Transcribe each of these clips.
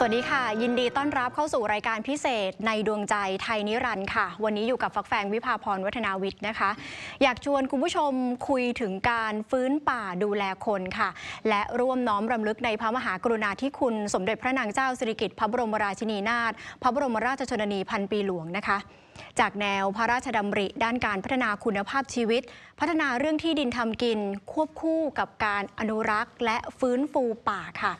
สวัสดีค่ะ ยินดีต้อนรับเข้าสู่รายการพิเศษในดวงใจไทยนิรันดร์ค่ะ วันนี้อยู่กับฟักแฟงวิภาพรวัฒนาวิทย์นะคะ อยากชวนคุณผู้ชมคุยถึงการฟื้นป่าดูแลคนค่ะ และร่วมน้อมรำลึกในพระมหากรุณาธิคุณ สมเด็จพระนางเจ้าสิริกิติ์พระบรมราชินีนาถพระบรมราชชนนีพันปีหลวงนะคะจากแนวพระราชดำริด้านการพัฒนาคุณภาพชีวิต พัฒนาเรื่องที่ดินทำกิน ควบคู่กับการอนุรักษ์ และฟื้นฟูป่าค่ะ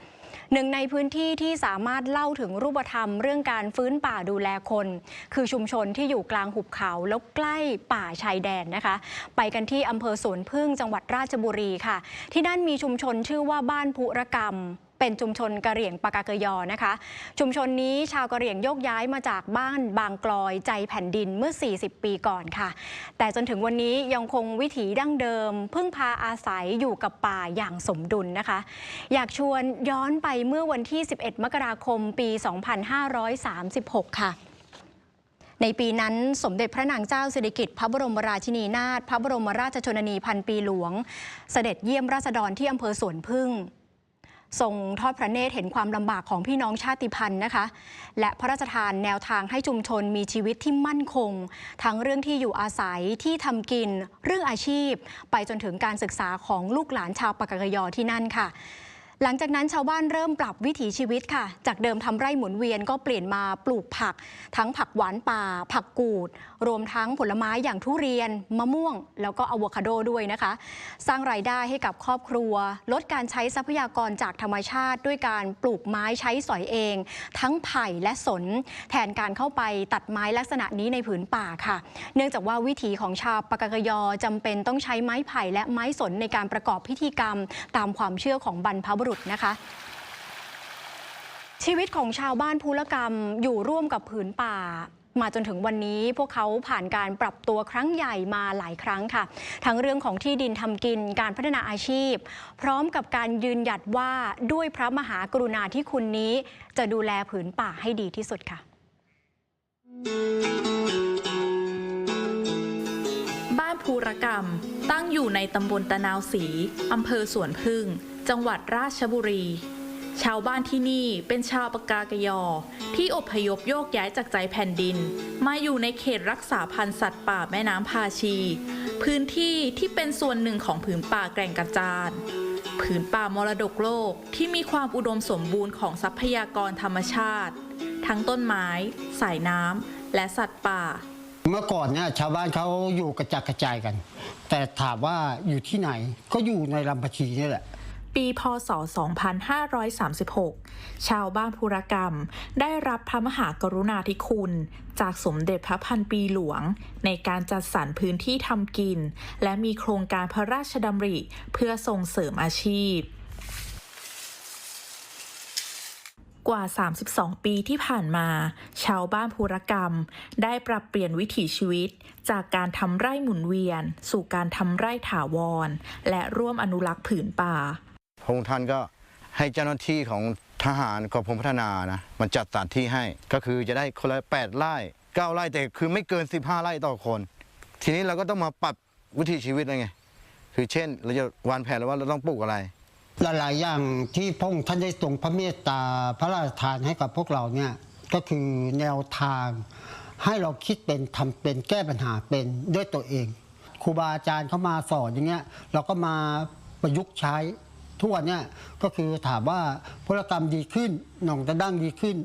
หนึ่งในพื้นที่ที่สามารถเล่าถึงรูปธรรมเรื่องการฟื้นป่าดูแลคน คือชุมชนที่อยู่กลางหุบเขาแล้วใกล้ป่าชายแดนนะคะ ไปกันที่อำเภอสวนพึ่งจังหวัดราชบุรีค่ะ ที่นั่นมีชุมชนชื่อว่าบ้านภุรกรรม เป็นชุมชนกะเหรี่ยงปากากยอนะคะ ชุมชนนี้ชาวกะเหรี่ยงโยกย้ายมาจากบ้านบางกลอยใจแผ่นดินเมื่อ 40 ปีก่อนค่ะ แต่จนถึงวันนี้ยังคงวิถีดั้งเดิม พึ่งพาอาศัยอยู่กับป่าอย่างสมดุลนะคะ อยากชวนย้อนไปเมื่อวันที่ 11 มกราคมปี 2536 ค่ะในปีนั้นสมเด็จพระนางเจ้าสิริกิติ์พระบรมราชินีนาถพระบรมราชชนนีพันปีหลวง เสด็จเยี่ยมราษฎรที่อำเภอสวนพึ่ง ทรงทอดพระเนตรเห็นความลำบากของพี่น้องชาติพันธุ์นะคะ และพระราชทานแนวทางให้ชุมชนมีชีวิตที่มั่นคง ทั้งเรื่องที่อยู่อาศัยที่ทำกิน เรื่องอาชีพ ไปจนถึงการศึกษาของลูกหลานชาวปากกยอที่นั่นค่ะ หลังจากนั้นชาวบ้านเริ่มปรับวิถีชีวิตค่ะ จากเดิมทำไร่หมุนเวียนก็เปลี่ยนมาปลูกผัก ทั้งผักหวานป่า ผักกูด รวมทั้งผลไม้อย่างทุเรียน มะม่วง แล้วก็อะโวคาโดด้วยนะคะ สร้างรายได้ให้กับครอบครัว ลดการใช้ทรัพยากรจากธรรมชาติ ด้วยการปลูกไม้ใช้สอยเอง ทั้งไผ่และสน แทนการเข้าไปตัดไม้ลักษณะนี้ในผืนป่าค่ะ เนื่องจากว่าวิถีของชาวปากกยอจำเป็นต้องใช้ไม้ไผ่และไม้สนในการประกอบพิธีกรรม ตามความเชื่อของบรรพบุรุษนะคะชีวิตของชาวบ้านภูลกรรมอยู่ร่วมกับผืนป่า มาจนถึงวันนี้พวกเขาผ่านการปรับตัวครั้งใหญ่มาหลายครั้งค่ะ ทั้งเรื่องของที่ดินทำกินการพัฒนาอาชีพ พร้อมกับการยืนหยัดว่าด้วยพระมหากรุณาธิคุณนี้ จะดูแลผืนป่าให้ดีที่สุดค่ะบ้านภูรกรรม ตั้งอยู่ในตำบลตะนาวศรีอำเภอสวนพึ่ง จังหวัดราชบุรี ชาวบ้านที่นี่เป็นชาวปากกากยอ ที่อพยพโยกย้ายจากใจแผ่นดิน มาอยู่ในเขตรักษาพันธุ์สัตว์ป่าแม่น้ำพาชี พื้นที่ที่เป็นส่วนหนึ่งของผืนป่าแก่งกระจานผืนป่ามรดกโลกที่มีความอุดมสมบูรณ์ของทรัพยากรธรรมชาติ ทั้งต้นไม้ สายน้ำและสัตว์ป่า เมื่อก่อนเนี่ยชาวบ้านเขาอยู่กระจัดกระจายกัน แต่ถามว่าอยู่ที่ไหนก็อยู่ในลำพชีนี่แหละ ปีพศ 2536 ชาวบ้านภูรกรรม ได้รับพระมหากรุณาธิคุณ จากสมเด็จพระพันปีหลวง ในการจัดสรรพื้นที่ทำกิน และมีโครงการพระราชดำริเพื่อส่งเสริมอาชีพกว่า 32 ปีที่ผ่านมา ชาวบ้านภูรกรรม ได้ปรับเปลี่ยนวิถีชีวิต จากการทำไร่หมุนเวียน สู่การทำไร่ถาวร และร่วมอนุรักษ์ผืนป่า ระองค์ท่านก็ให้เจ้าหน้าที่ของทหารกองพลพัฒนานะมันจัดสถานที่ให้ก็คือจะได้คนละ8ไร่9ไร่แต่คือไม่เกิน 15ไร่ต่อคน ทีนี้เราก็ต้องมาปรับวิถีชีวิตอะไรไงคือเช่น เราจะวางแผนแล้วว่าเราต้องปลูกอะไรหลายๆอย่างที่พระองค์ท่านได้ทรงพระเมตตาพระราชทานให้กับพวกเราเนี่ยก็คือแนวทางให้เราคิดเป็นทำเป็นแก้ปัญหาเป็นด้วยตัวเองครูบาอาจารย์เขามาสอนอย่างเงี้ยเราก็มาประยุกต์ใช้ ทุกวันเนี่ยก็คือถามว่าพลกรรมดีขึ้นหนองตะดั้งดีขึ้น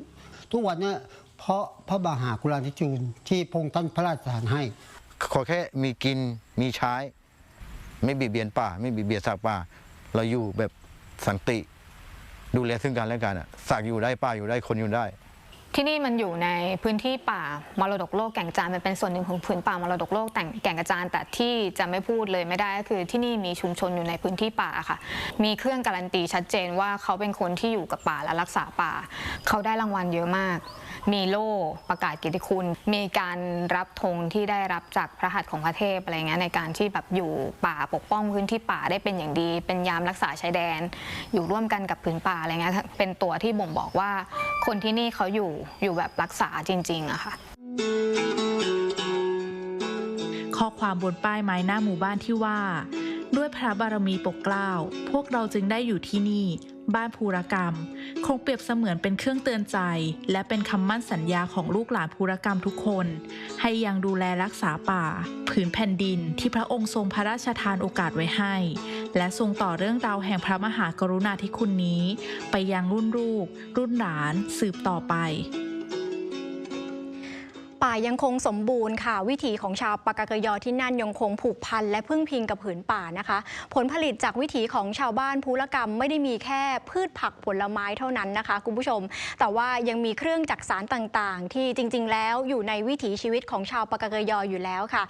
ทุกวันเนี่ยเพราะพระบาหากุลาธิจูนที่พงท่านพระราชทานให้ ขอแค่มีกินมีใช้ ไม่บีบเบียนป่า ไม่บีบเบียนสัตว์ป่า เราอยู่แบบสันติ ดูแลซึ่งกันและกันอะสักอยู่ได้ป่าอยู่ได้คนอยู่ได้ ที่นี่มันอยู่ในพื้นที่ป่ามรดกโลกแก่งจานมันเป็นส่วนหนึ่งของผืนป่ามรดกโลกแต่งแก่งกระจานแต่ที่จะไม่พูดเลยไม่ได้ก็คือที่นี่มีชุมชนอยู่ในพื้นที่ป่าค่ะ มีเครื่องการันตีชัดเจนว่าเขาเป็นคนที่อยู่กับป่าและรักษาป่า เขาได้รางวัลเยอะมาก มีโล่ประกาศกียรติคุณ มีการรับธงที่ได้รับจากพระหัตถ์ของพระเทพอะไรเงี้ยในการที่แบบอยู่ป่าปกป้องพื้นที่ป่าได้เป็นอย่างดี เป็นยามรักษาชายแดน อยู่ร่วมกันกับผืนป่าอะไรเงี้ยเป็นตัวที่บ่งบอกว่า คนที่นี่เขาอยู่อยู่แบบรักษาจริงๆอะค่ะข้อความบนป้ายไม้หน้าหมู่บ้านที่ว่า ด้วยพระบารมีปกเกล้า พวกเราจึงได้อยู่ที่นี่ บ้านภูรกรรม คงเปรียบเสมือนเป็นเครื่องเตือนใจ และเป็นคำมั่นสัญญาของลูกหลานภูรกรรมทุกคน ให้ยังดูแลรักษาป่า ผืนแผ่นดินที่พระองค์ทรงพระราชทานโอกาสไว้ให้ และทรงต่อเรื่องราวแห่งพระมหากรุณาธิคุณนี้ ไปยังรุ่นลูก รุ่นหลานสืบต่อไป ป่ายังคงสมบูรณ์ค่ะ วิถีของชาวปากากยอที่นั่นยังคงผูกพันและพึ่งพิงกับผืนป่านะคะ ผลผลิตจากวิถีของชาวบ้านภูลกรรมไม่ได้มีแค่พืชผักผลไม้เท่านั้นนะคะ คุณผู้ชม แต่ว่ายังมีเครื่องจักสารต่างๆ ที่จริง ๆ แล้วอยู่ในวิถีชีวิตของชาวปากากยออยู่แล้วค่ะ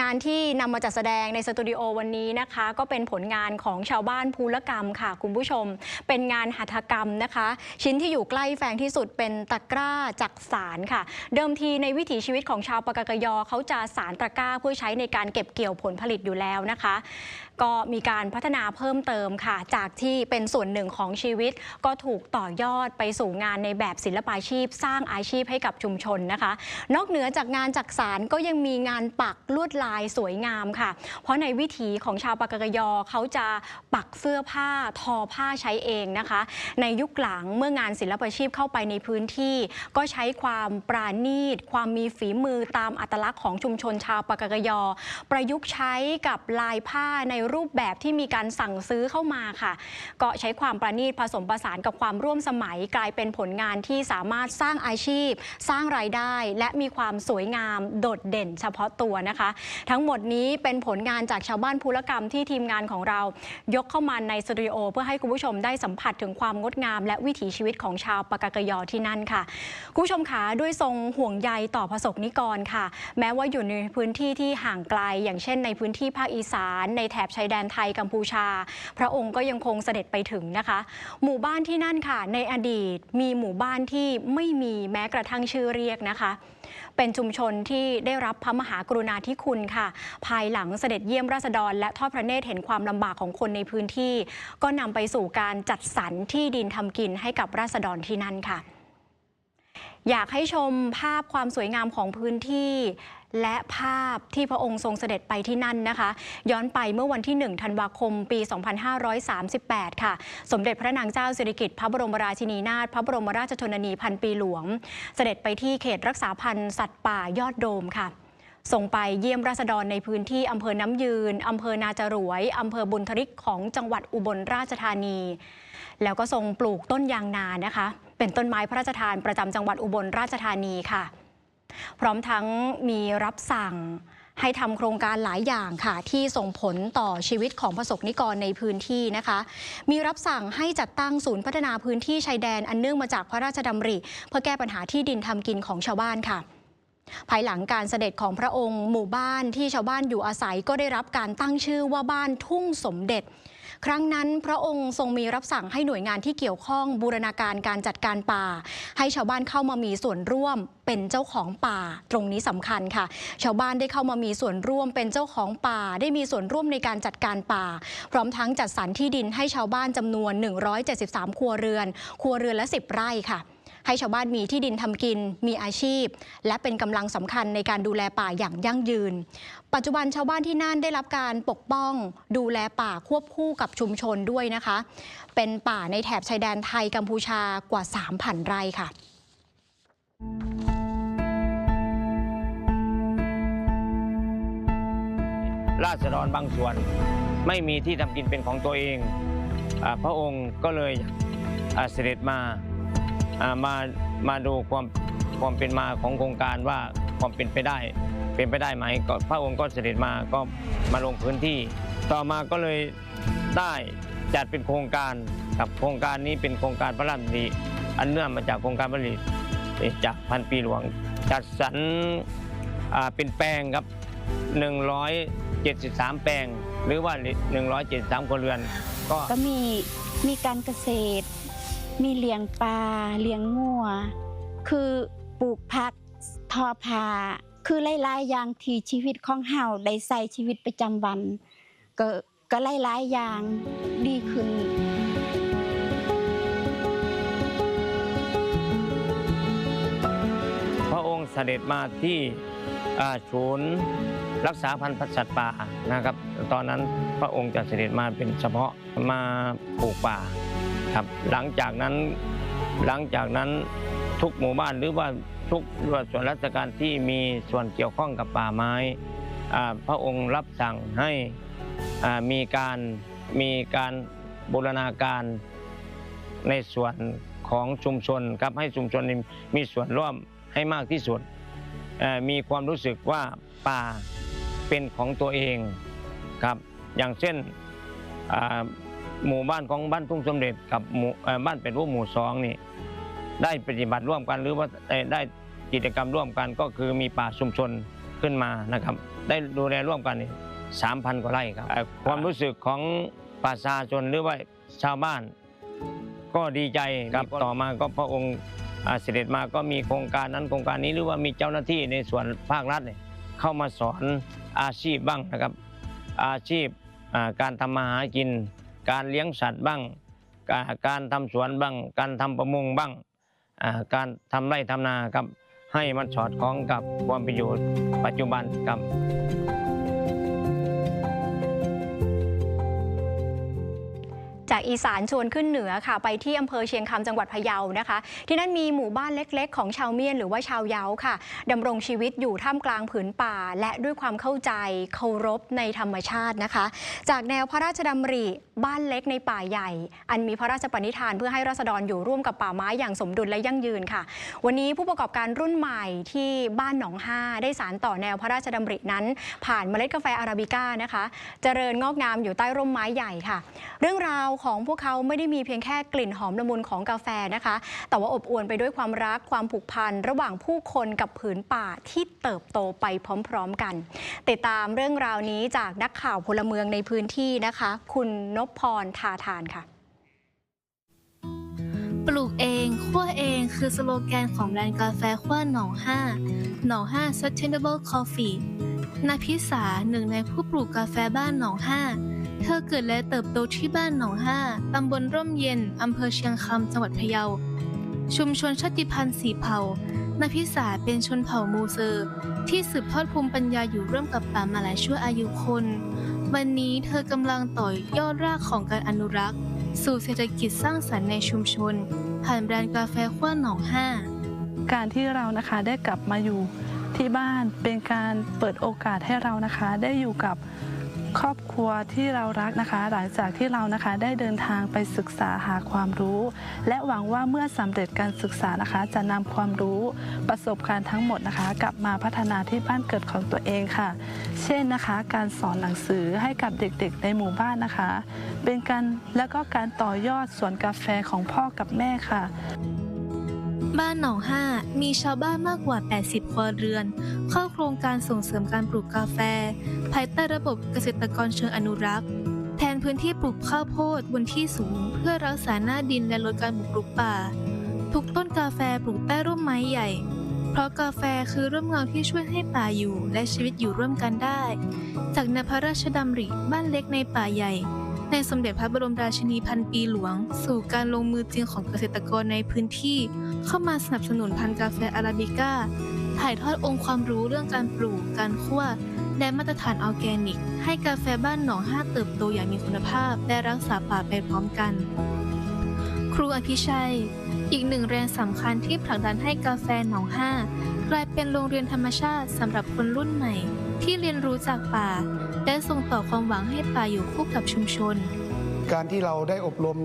งานที่นำมาจัดแสดงในสตูดิโอวันนี้นะคะ ก็เป็นผลงานของชาวบ้านภูลกรรมค่ะ คุณผู้ชม เป็นงานหัตถกรรมนะคะ ชิ้นที่อยู่ใกล้แฟงที่สุดเป็นตะกร้าจักสารค่ะ เดิมทีในวิถีชีวิตของชาวปากกยอเขาจะสารตะกร้าเพื่อใช้ในการเก็บเกี่ยวผลผลิตอยู่แล้วนะคะ ก็มีการพัฒนาเพิ่มเติมค่ะ จากที่เป็นส่วนหนึ่งของชีวิต ก็ถูกต่อยอดไปสู่งานในแบบศิลปาชีพ สร้างอาชีพให้กับชุมชนนะคะ นอกเหนือจากงานจักสารก็ยังมีงานปักลวดลายสวยงามค่ะ เพราะในวิถีของชาวปากกยอเขาจะปักเสื้อผ้าทอผ้าใช้เองนะคะ ในยุคหลังเมื่องานศิลปาชีพเข้าไปในพื้นที่ ก็ใช้ความปราณีต ความมีฝีมือตามอัตลักษณ์ของชุมชนชาวปากกยอ ประยุกต์ใช้กับลายผ้าในรูปแบบที่มีการสั่งซื้อเข้ามาค่ะ ก็ใช้ความประณีตผสมผสานกับความร่วมสมัยกลายเป็นผลงานที่สามารถสร้างอาชีพ สร้างรายได้ และมีความสวยงามโดดเด่นเฉพาะตัวนะคะ ทั้งหมดนี้เป็นผลงานจากชาวบ้านภูลกรรมที่ทีมงานของเรา ยกเข้ามาในสตูดิโอเพื่อให้คุณผู้ชมได้สัมผัสถึงความงดงาม และวิถีชีวิตของชาวปากากยอที่นั่นค่ะคุณผู้ชมคะด้วยทรงห่วงใยต่อประสบนิกรค่ะ แม้ว่าอยู่ในพื้นที่ที่ห่างไกล อย่างเช่นในพื้นที่ภาคอีสาน ในแถบชายแดนไทยกัมพูชา พระองค์ก็ยังคงเสด็จไปถึงนะคะ หมู่บ้านที่นั่นค่ะ ในอดีตมีหมู่บ้านที่ไม่มีแม้กระทั่งชื่อเรียกนะคะ เป็นชุมชนที่ได้รับพระมหากรุณาธิคุณค่ะ ภายหลังเสด็จเยี่ยมราษฎร และทอดพระเนตรเห็นความลำบากของคนในพื้นที่ ก็นำไปสู่การจัดสรรที่ดินทำกินให้กับราษฎรที่นั่นค่ะอยากให้ชมภาพความสวยงามของพื้นที่ และภาพที่พระองค์ทรงเสด็จไปที่นั่นนะคะ ย้อนไปเมื่อวันที่ 1 ธันวาคม ปี 2538 ค่ะ สมเด็จพระนางเจ้าสิริกิติ์พระบรมราชินีนาถพระบรมราชชนนีพันปีหลวง เสด็จไปที่เขตรักษาพันธุ์สัตว์ป่ายอดโดมค่ะส่งไปเยี่ยมราษฎรในพื้นที่อำเภอน้ำยืนอำเภอนาจรวยอำเภอบุญทริกของจังหวัดอุบลราชธานี แล้วก็ทรงปลูกต้นยางนานะคะ เป็นต้นไม้พระราชทานประจำจังหวัดอุบลราชธานีค่ะ พร้อมทั้งมีรับสั่งให้ทำโครงการหลายอย่างค่ะ ที่ส่งผลต่อชีวิตของประสบนิกรในพื้นที่นะคะ มีรับสั่งให้จัดตั้งศูนย์พัฒนาพื้นที่ชายแดนอันเนื่องมาจากพระราชดำริ เพื่อแก้ปัญหาที่ดินทำกินของชาวบ้านค่ะภายหลังการเสด็จของพระองค์หมู่บ้านที่ชาวบ้านอยู่อาศัยก็ได้รับการตั้งชื่อว่าบ้านทุ่งสมเด็จ ครั้งนั้นพระองค์ทรงมีรับสั่งให้หน่วยงานที่เกี่ยวข้องบูรณาการการจัดการป่า ให้ชาวบ้านเข้ามามีส่วนร่วมเป็นเจ้าของป่าตรงนี้สำคัญค่ะ ชาวบ้านได้เข้ามามีส่วนร่วมเป็นเจ้าของป่า ได้มีส่วนร่วมในการจัดการป่า พร้อมทั้งจัดสรรที่ดินให้ชาวบ้านจำนวน 173 ครัวเรือน ครัวเรือนละ 10 ไร่ค่ะ ให้ชาวบ้านมีที่ดินทำกิน มีอาชีพ และเป็นกำลังสำคัญในการดูแลป่าอย่างยั่งยืน ปัจจุบันชาวบ้านที่นั่นได้รับการปกป้อง ดูแลป่าควบคู่กับชุมชนด้วยนะคะ เป็นป่าในแถบชายแดนไทยกัมพูชากว่า 3,000 ไร่ค่ะราษฎรบางส่วนไม่มีที่ทำกินเป็นของตัวเองอพระองค์ก็เลยเสด็จมา มามาดูความความเป็นมาของโครงการว่าความเป็นไปได้ เป็นไปได้ไหมก็พระองค์ก็เสด็จมาก็มาลงพื้นที่ ต่อมาก็เลยได้จัดเป็นโครงการกับโครงการนี้เป็นโครงการพระราชดำริอันเนื่องมาจากโครงการพระราชดำริจากพันปีหลวง จัดสรรอ่าเป็นแปลงครับ 173 แปลง หรือว่า 173ครัวเรือน ก็ก็มีมีการเกษตร มีเลี้ยงปลาเลี้ยงงัวคือปลูกผักทอผ้าคือหลายๆอย่างที่ชีวิตของเฮาได้ใส่ชีวิตประจำวัน ก็ก็หลายๆอย่างดีขึ้นพระองค์เสด็จมาที่ศูนย์รักษาพันธุ์สัตว์ป่านะครับ ตอนนั้นพระองค์จะเสด็จมาเป็นเฉพาะมาปลูกป่า ครับหลังจากนั้นหลังจากนั้นทุกหมู่บ้านหรือว่าทุกส่วนราชการที่มีส่วนเกี่ยวข้องกับป่าไม้ พระองค์รับสั่งให้มีการมีการบูรณาการในส่วนของชุมชนครับให้ชุมชนมีส่วนร่วมให้มากที่สุด มีความรู้สึกว่าป่าเป็นของตัวเองครับอย่างเช่น หมู่บ้านของบ้านทุ่งสมเด็จกับหมู่เอ่อบ้านเป็นรูปหมู่สองนี่ได้ปฏิบัติร่วมกันหรือว่าเอ่อได้กิจกรรมร่วมกันก็คือมีป่าชุมชนขึ้นมานะครับ ได้ดูแลร่วมกันสามพันกว่าไร่ครับเอ่อความรู้สึกของประชาชนหรือว่าชาวบ้าน ก็ดีใจครับต่อมาก็พระองค์อ่าเสด็จมาก็มีโครงการนั้นโครงการนี้หรือว่ามีเจ้าหน้าที่ในส่วนภาครัฐเนี่ยเข้ามาสอนอาชีพบ้างนะครับ อาชีพอ่าการทำมาหากิน การเลี้ยงสัตว์บ้าง การทำสวนบ้าง การทำประมงบ้าง การทำไร่ทำนาครับ ให้มันสอดคล้องกับความเป็นอยู่ปัจจุบันครับ จากอีสานชวนขึ้นเหนือค่ะ ไปที่อำเภอเชียงคำจังหวัดพะเยานะคะ ที่นั่นมีหมู่บ้านเล็กๆ ของชาวเมียนหรือว่าชาวเยาค่ะดำรงชีวิตอยู่ท่ามกลางผืนป่า และด้วยความเข้าใจเคารพในธรรมชาตินะคะ จากแนวพระราชดำริบ้านเล็กในป่าใหญ่ อันมีพระราชปณิธานเพื่อให้ราษฎรอยู่ร่วมกับป่าไม้อย่างสมดุลและยั่งยืนค่ะ วันนี้ผู้ประกอบการรุ่นใหม่ที่บ้านหนองห้าได้สารต่อแนวพระราชดำรินั้น ผ่านเมล็ดกาแฟอาราบิก้านะคะ เจริญงอกงามอยู่ใต้ร่มไม้ใหญ่ค่ะ เรื่องราวของพวกเขาไม่ได้มีเพียงแค่กลิ่นหอมละมุนของกาแฟนะคะ แต่ว่าอบอวลไปด้วยความรักความผูกพันระหว่างผู้คนกับผืนป่าที่เติบโตไปพร้อมๆกัน ติดตามเรื่องราวนี้จากนักข่าวพลเมืองในพื้นที่นะคะ คุณนพพรทาทานค่ะปลูกเองคั่วเองคือสโลแกนของแบรนด์กาแฟขั้วหนองห้าหนองห้า sustainable coffee นาพิสาหนึ่งในผู้ปลูกกาแฟบ้านหนองห้า เธอเกิดและเติบโตที่บ้านหนองห้า ตำบลร่มเย็น อำเภอเชียงคำ จังหวัดพะเยา ชุมชนชาติพันธุ์สีเผ่า นาพิสาเป็นชนเผ่ามูเซอร์ ที่สืบทอดภูมิปัญญาอยู่ร่วมกับป่ามาหลายชั่วอายุคน วันนี้เธอกำลังต่อยยอดรากของการอนุรักษ์ สู่เศรษฐกิจสร้างสรรค์ในชุมชน ผ่านแบรนด์กาแฟขั้วหนองห้า การที่เรานะคะได้กลับมาอยู่ที่บ้านเป็นการเปิดโอกาสให้เรานะคะ ได้อยู่กับ ครอบครัวที่เรารักนะคะ หลังจากที่เรานะคะได้เดินทางไปศึกษาหาความรู้ และหวังว่าเมื่อสำเร็จการศึกษานะคะ จะนำความรู้ประสบการณ์ทั้งหมดนะคะ กลับมาพัฒนาที่บ้านเกิดของตัวเองค่ะ เช่นนะคะ การสอนหนังสือให้กับเด็กๆในหมู่บ้านนะคะ เป็นการแล้วก็การต่อยอดสวนกาแฟของพ่อกับแม่ค่ะ บ้านหนองห้ามีชาวบ้านมากกว่า 80 ครัวเรือน เข้าโครงการส่งเสริมการปลูกกาแฟ ภายใต้ระบบเกษตรกรเชิงอนุรักษ์ แทนพื้นที่ปลูกข้าวโพดบนที่สูง เพื่อรักษาหน้าดินและลดการบุกรุกป่า ทุกต้นกาแฟปลูกใต้ร่มไม้ใหญ่ เพราะกาแฟคือร่มเงาที่ช่วยให้ป่าอยู่และชีวิตอยู่ร่วมกันได้ จากนพระราชดำริบ้านเล็กในป่าใหญ่ ในสมเด็จพระบรมราชินีพันปีหลวง สู่การลงมือจริงของเกษตรกรในพื้นที่ เข้ามาสนับสนุนพันธุ์กาแฟอาราบิก้า ถ่ายทอดองค์ความรู้เรื่องการปลูก การคั่ว และมาตรฐานออร์แกนิก ให้กาแฟบ้านหนองห้าเติบโตอย่างมีคุณภาพ และรักษาป่าไปพร้อมกัน ครูอภิชัย อีกหนึ่งแรงสำคัญที่ผลักดันให้กาแฟหนองห้ากลายเป็นโรงเรียนธรรมชาติสำหรับคนรุ่นใหม่ ที่เรียนรู้จากป่า และส่งต่อความหวังให้ป่าอยู่คู่กับชุมชน การที่เราได้อบรม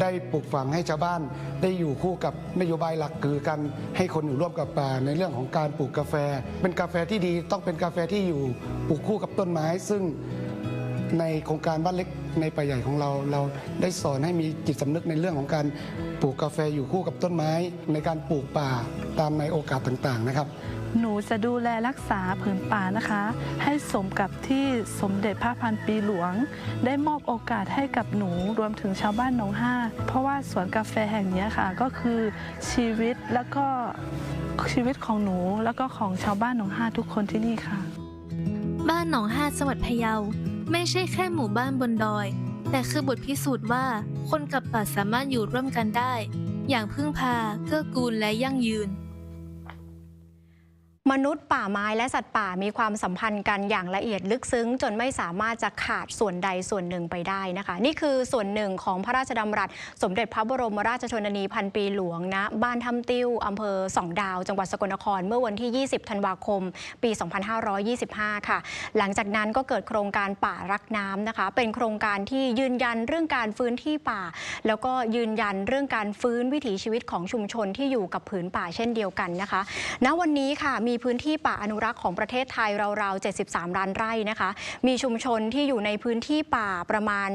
ได้ปลูกฝังให้ชาวบ้าน ได้อยู่คู่กับนโยบายหลักคือการให้คนอยู่ร่วมกับป่าในเรื่องของการปลูกกาแฟ เป็นกาแฟที่ดีต้องเป็นกาแฟที่อยู่ปลูกคู่กับต้นไม้ ซึ่งในโครงการบ้านเล็ก ในป่าใหญ่ของเรา เราได้สอนให้มีจิตสำนึกในเรื่องของการปลูกกาแฟอยู่คู่กับต้นไม้ ในการปลูกป่าตามในโอกาสต่างๆนะครับ หนูจะดูแลรักษาผืนป่านะคะ ให้สมกับที่สมเด็จพระพันปีหลวง ได้มอบโอกาสให้กับหนูรวมถึงชาวบ้านหนองห้า เพราะว่าสวนกาแฟแห่งนี้ค่ะ ก็คือชีวิตแล้วก็ชีวิตของหนูแล้วก็ของชาวบ้านหนองห้าทุกคนที่นี่ค่ะ บ้านหนองห้าจังหวัดพะเยา ไม่ใช่แค่หมู่บ้านบนดอย แต่คือบทพิสูจน์ว่าคนกับป่าสามารถอยู่ร่วมกันได้ อย่างพึ่งพาเกื้อกูลและยั่งยืน มนุษย์ป่าไม้และสัตว์ป่ามีความสัมพันธ์กันอย่างละเอียดลึกซึ้ง จนไม่สามารถจะขาดส่วนใดส่วนหนึ่งไปได้นะคะ นี่คือส่วนหนึ่งของพระราชดำรัส สมเด็จพระบรมราชชนนีพันปีหลวงณบ้านทำติ้วอำเภอสองดาว จังหวัดสกลนครเมื่อวันที่ 20 ธันวาคม ปี 2525 ค่ะ หลังจากนั้นก็เกิดโครงการป่ารักน้ำนะคะ เป็นโครงการที่ยืนยันเรื่องการฟื้นที่ป่า แล้วก็ยืนยันเรื่องการฟื้นวิถีชีวิตของชุมชนที่อยู่กับผืนป่าเช่นเดียวกันนะคะณวันนี้ค่ะมีพื้นที่ป่าอนุรักษ์ของประเทศไทยราวๆ 73 ล้านไร่นะคะ มีชุมชนที่อยู่ในพื้นที่ป่าประมาณ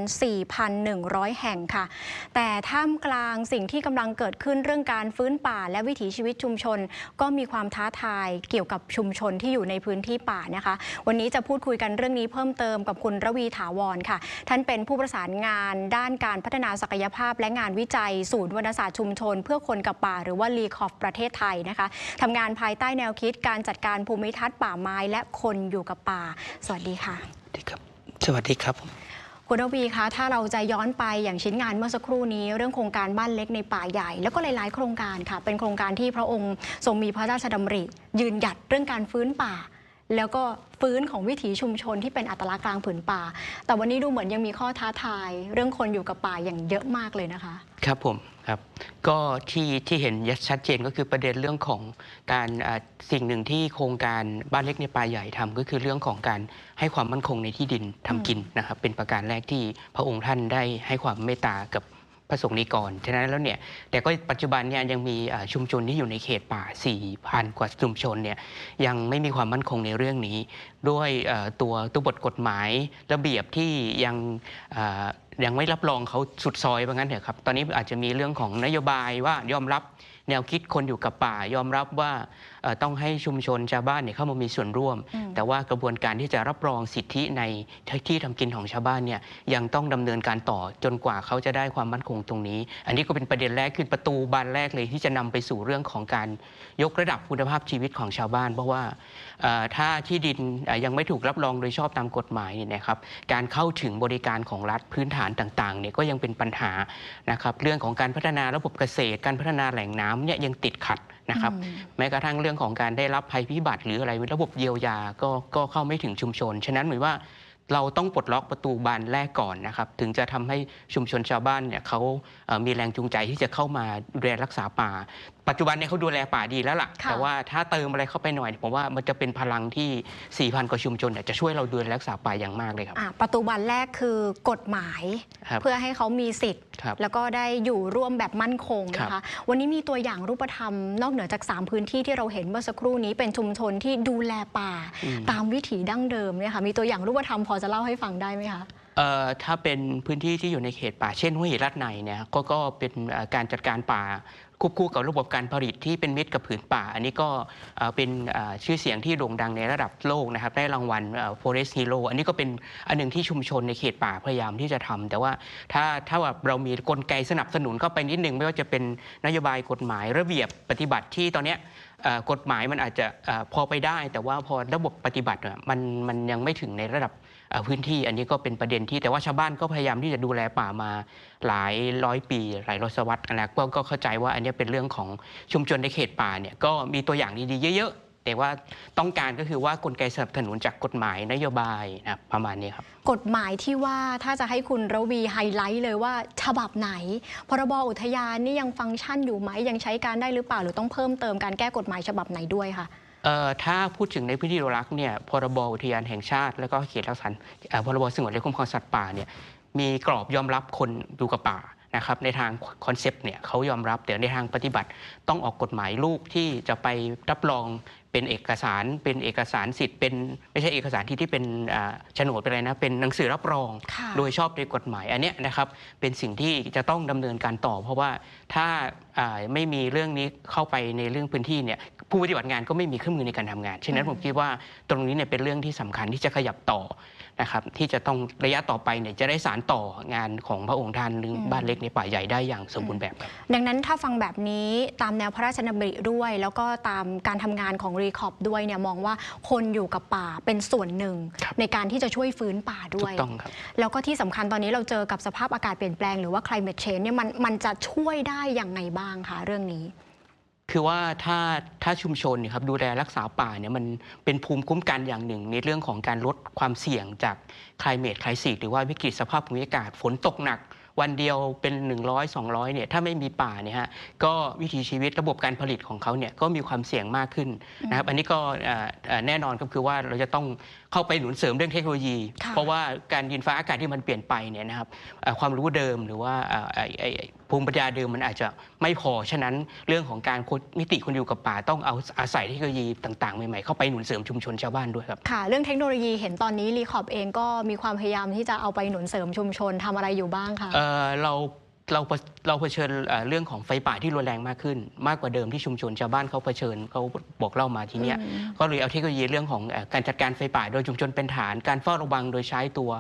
4,100 แห่งค่ะ แต่ท่ามกลางสิ่งที่กำลังเกิดขึ้นเรื่องการฟื้นป่าและวิถีชีวิตชุมชน ก็มีความท้าทายเกี่ยวกับชุมชนที่อยู่ในพื้นที่ป่านะคะ วันนี้จะพูดคุยกันเรื่องนี้เพิ่มเติมกับคุณระวีถาวรค่ะ ท่านเป็นผู้ประสานงานด้านการพัฒนาศักยภาพ และงานวิจัย ศูนย์วรรณศาสตร์ชุมชน เพื่อคนกับป่าหรือว่ารีคอฟประเทศไทยนะคะทำงานภายใต้แนวคิดการจัดการภูมิทัศน์ป่าไม้และคนอยู่กับป่า สวัสดีค่ะ สวัสดีครับ สวัสดีครับผมคุณระวีคะถ้าเราจะย้อนไปอย่างชิ้นงานเมื่อสักครู่นี้เรื่องโครงการบ้านเล็กในป่าใหญ่ แล้วก็หลาย ๆ โครงการค่ะ เป็นโครงการที่พระองค์ทรงมีพระราชดำริ ยืนหยัดเรื่องการฟื้นป่า แล้วก็ฟื้นของวิถีชุมชนที่เป็นอัตลักษณ์กลางผืนป่า แต่วันนี้ดูเหมือนยังมีข้อท้าทาย เรื่องคนอยู่กับป่าอย่างเยอะมากเลยนะคะ ครับผมครับก็ที่ที่เห็นชัดเจนก็คือประเด็นเรื่องของการสิ่งหนึ่งที่โครงการบ้านเล็กในป่าใหญ่ทำก็คือเรื่องของการให้ความมั่นคงในที่ดินทำกินนะครับเป็นประการแรกที่พระองค์ท่านได้ให้ความเมตตากับ พระสงฆ์นิกรฉะนั้นแล้วเนี่ยแต่ก็ปัจจุบันเนี่ยยังมีชุมชนที่อยู่ในเขตป่า 4,000 กว่าชุมชนเนี่ยยังไม่มีความมั่นคงในเรื่องนี้ ด้วยตัวตัวบทกฎหมายระเบียบที่ยังยังไม่รับรองเขาสุดซอยว่างั้นเถอะครับ ตอนนี้อาจจะมีเรื่องของนโยบายว่ายอมรับแนวคิดคนอยู่กับป่า ยอมรับว่า ต้องให้ชุมชนชาวบ้านเนี่ยเข้ามามีส่วนร่วมอืมแต่ว่ากระบวนการที่จะรับรองสิทธิในที่ทำกินของชาวบ้านเนี่ยยังต้องดำเนินการต่อจนกว่าเขาจะได้ความมั่นคงตรงนี้ อันนี้ก็เป็นประเด็นแรกคือประตูบานแรกเลยที่จะนำไปสู่เรื่องของการยกระดับคุณภาพชีวิตของชาวบ้าน เพราะว่าเอ่อถ้าที่ดินเอ่อยังไม่ถูกรับรองโดยชอบตามกฎหมายเนี่ยนะครับการเข้าถึงบริการของรัฐพื้นฐานต่างๆเนี่ยก็ยังเป็นปัญหานะครับเรื่องของการพัฒนาระบบเกษตร การพัฒนาแหล่งน้ำเนี่ยยังติดขัด นะครับอืมแม้กระทั่งเรื่องของการได้รับภัยพิบัติหรืออะไรระบบเยียวยาก็ก็เข้าไม่ถึงชุมชน ฉะนั้นเหมือนว่าเราต้องปลดล็อกประตูบานแรกก่อนนะครับ ถึงจะทำให้ชุมชนชาวบ้านเนี่ยเขาเอ่อมีแรงจูงใจที่จะเข้ามาดูแลรักษาป่า ปัจจุบันเนี่ยเขาดูแลป่าดีแล้วล่ะ ค่ะแต่ว่าถ้าเติมอะไรเข้าไปหน่อยผมว่ามันจะเป็นพลังที่ 4,000 กว่าชุมชนเนี่ยจะช่วยเราดูแลรักษาป่าอย่างมากเลยครับ อะประตูบานแรกคือกฎหมาย ครับ เพื่อให้เขามีสิทธิ์ ครับ แล้วก็ได้อยู่ร่วมแบบมั่นคงนะครัคะ บ วันนี้มีตัวอย่างรูปธรรม นอกเหนือจาก 3 พื้นที่ที่เราเห็นเมื่อสักครู่นี้เป็นชุมชนที่ดูแลป่า อืม ตามวิถีดั้งเดิมเนี่ยค่ะมีตัวอย่างรูปธรรมพอจะเล่าให้ฟังได้ไหมคะ เอ่อถ้าเป็นพื้นที่ที่อยู่ในเขตป่าเช่นห้วยหินลาดในเนี่ยก็ก็เป็นการจัดการป่าควบคู่กับระบบการผลิตที่เป็นมิตรกับผืนป่า อันนี้ก็เป็นชื่อเสียงที่โด่งดังในระดับโลกนะครับ ได้รางวัลเอ่อ Forest Hero อันนี้ก็เป็นอันหนึ่งที่ชุมชนในเขตป่าพยายามที่จะทำแต่ว่าถ้าถ้าว่าเรามีกลไกสนับสนุนเข้าไปนิดนึง ไม่ว่าจะเป็นนโยบายกฎหมายระเบียบปฏิบัติที่ตอนนี้กฎหมายมันอาจจะพอไปได้ แต่ว่าพอระบบปฏิบัติมันมันยังไม่ถึงในระดับ พื้นที่อันนี้ก็เป็นประเด็นที่แต่ว่าชาวบ้านก็พยายามที่จะดูแลป่ามาหลายร้อยปี หลายรศวรรษนะก็ก็เข้าใจว่าอันนี้เป็นเรื่องของชุมชนในเขตป่าเนี่ยก็มีตัวอย่างดีๆเยอะๆ แต่ว่าต้องการก็คือว่ากลไกสนับสนุนจากกฎหมายนโยบายนะประมาณนี้ครับกฎหมายที่ว่าถ้าจะให้คุณระวีไฮไลท์เลยว่าฉบับไหน พรบอุทยานนี่ยังฟังก์ชันอยู่ไหมยังใช้การได้หรือเปล่าหรือต้องเพิ่มเติมการแก้กฎหมายฉบับไหนด้วยค่ะเอ่อ ถ้าพูดถึงในพื้นที่อนุรักษ์เนี่ยพรบอุทยานแห่งชาติ แล้วก็เขตรักษาเอ่อพรบสงวนและคุ้มครองสัตว์ป่าเนี่ยมีกรอบยอมรับคนดูกับป่านะครับในทางคอนเซปต์เนี่ยเขายอมรับแต่ในทางปฏิบัติต้องออกกฎหมายลูกที่จะไปรับรองเป็นเอกสาร เป็นเอกสารสิทธิ์เป็นไม่ใช่เอกสารที่ที่เป็นอ่าโฉนดเป็นอะไรนะเป็นหนังสือรับรองค่ะโดยชอบในกฎหมายอันเนี้ยนะครับเป็นสิ่งที่จะต้องดำเนินการต่อ เพราะว่าถ้าอ่าไม่มีเรื่องนี้เข้าไปในเรื่องพื้นที่เนี่ย ผู้ปฏิบัติงานก็ไม่มีเครื่องมือในการทำงานฉะนั้นผมคิดว่าตรงนี้เนี่ยเป็นเรื่องที่สำคัญที่จะขยับต่อนะครับที่จะต้องระยะต่อไปเนี่ยจะได้สารต่องานของพระองค์ท่านหรือบ้านเล็กในป่าใหญ่ได้อย่างสมบูรณ์แบบครับดังนั้นถ้าฟังแบบนี้ตามแนวพระราชดำริด้วย แล้วก็ตามการทำงานของรีคอปด้วยเนี่ยมองว่าคนอยู่กับป่าเป็นส่วนหนึ่งครับในการที่จะช่วยฟื้นป่าด้ถูวยกต้องครับแล้วก็ที่สำคัญตอนนี้เราเจอกับสภาพอากาศเปลี่ยนแปลงหรือว่า climate change เนี่ยมันมันจะช่วยได้อย่างไงบ้างคะเรื่องนี้ คือว่าถ้าถ้าชุมชนเนี่ยครับดูแลรักษาป่าเนี่ยมันเป็นภูมิคุ้มกันอย่างหนึ่ง ในเรื่องของการลดความเสี่ยงจาก climate crisis หรือว่าวิกฤตสภาพภูมิอากาศฝนตกหนัก วันเดียวเป็น 100 200เนี่ยถ้าไม่มีป่าเนี่ยฮะก็วิถีชีวิตระบบการผลิตของเขาเนี่ยก็มีความเสี่ยงมากขึ้นนะครับอันนี้ก็เอ่อเอ่อแน่นอนก็คือว่าเราจะต้องเข้าไปหนุนเสริมเรื่องเทคโนโลยีค่ะเพราะว่าการดินฟ้าอากาศที่มันเปลี่ยนไปเนี่ยนะครับเอ่อความรู้เดิมหรือว่า เอ่อไอ้ไอ้ไอ้ภูมิปัญญาเดิมมันอาจจะไม่พอ ฉะนั้นเรื่องของการคนมิติคนอยู่กับป่าต้องเอาอาศัยเทคโนโลยีต่างๆ ใหม่ๆ เข้าไปหนุนเสริมชุมชนชาวบ้านด้วยครับ ค่ะ เรื่องเทคโนโลยีเห็นตอนนี้รีคอปเองก็มีความพยายามที่จะเอาไปหนุนเสริมชุมชนทำอะไรอยู่บ้างคะเอ่อเราเราเผเราเผชิญเอ่อเรื่องของไฟป่าที่รุนแรงมากขึ้น มากกว่าเดิมที่ชุมชนชาวบ้านเขาเผชิญเขาบอกเล่ามาทีเนี้ยอืมก็เลยเอาเทคโนโลยีเรื่องของเอ่อการจัดการไฟป่า โดยชุมชนเป็นฐาน การเฝ้าระวังโดยใช้ตัว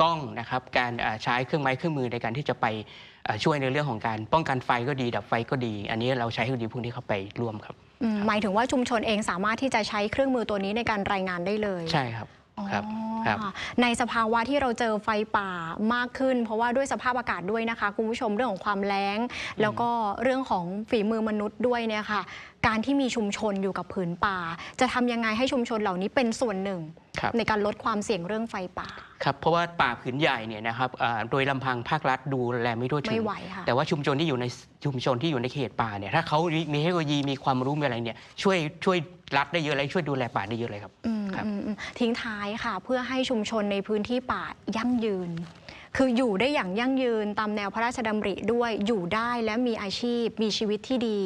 กล้องนะครับการเอ่อใช้เครื่องไม้เครื่องมือในการที่จะไปเอ่อ ช่วยในเรื่องของการป้องกันไฟก็ดีดับไฟก็ดี อันนี้เราใช้เทคโนโลยีพวกนี้เข้าไปร่วมครับอืมหมายถึงว่าชุมชนเองสามารถที่จะใช้เครื่องมือตัวนี้ในการรายงานได้เลย ใช่ครับ ครับอ๋อครับค่ะในสภาวะที่เราเจอไฟป่ามากขึ้น เพราะว่าด้วยสภาพอากาศด้วยนะคะ คุณผู้ชมเรื่องของความแล้ง แล้วก็เรื่องของฝีมือมนุษย์ด้วยเนี่ยค่ะ การที่มีชุมชนอยู่กับผืนป่า จะทำยังไงให้ชุมชนเหล่านี้เป็นส่วนหนึ่งครับในการลดความเสี่ยงเรื่องไฟป่าครับเพราะว่าป่าผืนใหญ่เนี่ยนะครับอ่าโดยลำพังภาครัฐดูแลไม่ทั่วถึงไม่ไหวค่ะแต่ว่าชุมชนที่อยู่ในชุมชนที่อยู่ในเขตป่าเนี่ยถ้าเขามีเทคโนโลยีมีความรู้มีอะไรเนี่ยช่วยช่วย รัฐได้เยอะเลยช่วยดูแลป่าได้เยอะเลยครับอืมครับอืมอืมทิ้งท้ายค่ะ เพื่อให้ชุมชนในพื้นที่ป่ายั่งยืน คืออยู่ได้อย่างยั่งยืนตามแนวพระราชดำริด้วยอยู่ได้และมีอาชีพมีชีวิตที่ดี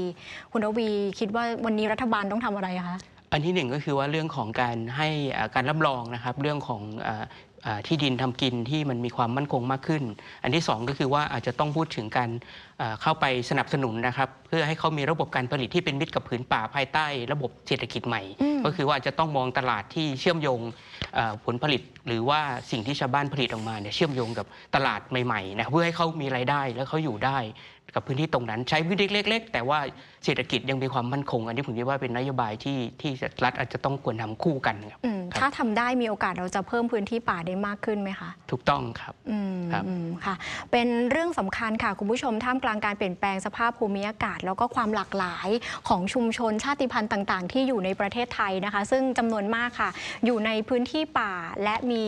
คุณรวีคิดว่าวันนี้รัฐบาลต้องทำอะไรคะ อันที่หนึ่งก็คือว่าเรื่องของการให้อ่าการรับรองนะครับเรื่องของอ่าอ่าที่ดินทำกินที่มันมีความมั่นคงมากขึ้น อันที่สองก็คือว่าอาจจะต้องพูดถึงการอ่าเข้าไปสนับสนุนนะครับ เพื่อให้เขามีระบบการผลิตที่เป็นมิตรกับผืนป่าภายใต้ ระบบเศรษฐกิจใหม่อืมก็คือว่าอาจจะต้องมองตลาดที่เชื่อมโยงอ่าผลผลิต หรือว่าสิ่งที่ชาวบ้านผลิตออกมาเนี่ยเชื่อมโยงกับตลาดใหม่ๆนะครับเพื่อให้เขามีรายได้แล้วเขาอยู่ได้ กับพื้นที่ตรงนั้น ใช้พื้นที่เล็ก ๆ แต่ว่าเศรษฐกิจยังมีความมั่นคง อันนี้ผมคิดว่าเป็นนโยบายที่ที่รัฐอาจจะต้องควรทำคู่กันครับอืมครับถ้าทำได้มีโอกาสเราจะเพิ่มพื้นที่ป่าได้มากขึ้นไหมคะถูกต้องครับอืมครับอืมค่ะ เป็นเรื่องสำคัญค่ะคุณผู้ชมท่ามกลางการเปลี่ยนแปลงสภาพภูมิอากาศ แล้วก็ความหลากหลายของชุมชนชาติพันธุ์ต่าง ๆ ที่อยู่ในประเทศไทยนะคะ ซึ่งจำนวนมากค่ะ อยู่ในพื้นที่ป่าและมี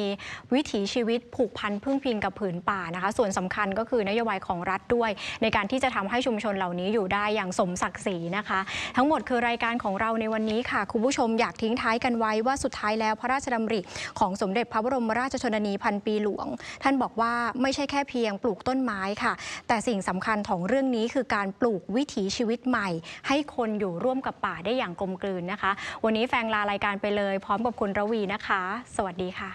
วิถีชีวิตผูกพันพึ่งพิงกับผืนป่านะคะ ส่วนสำคัญก็คือนโยบายของรัฐด้วยในการที่จะทำให้ชุมชนเหล่านี้อยู่ได้อย่างสมศักดิ์ศรีนะคะ ทั้งหมดคือรายการของเราในวันนี้ค่ะ คุณผู้ชมอยากทิ้งท้ายกันไว้ว่าสุดท้ายแล้วพระราชดำริของสมเด็จพระบรมราชชนนีพันปีหลวง ท่านบอกว่าไม่ใช่แค่เพียงปลูกต้นไม้ค่ะ แต่สิ่งสำคัญของเรื่องนี้คือการปลูกวิถีชีวิตใหม่ ให้คนอยู่ร่วมกับป่าได้อย่างกลมกลืนนะคะ วันนี้แฟงลารายการไปเลย พร้อมกับคุณระวีนะคะ สวัสดีค่ะ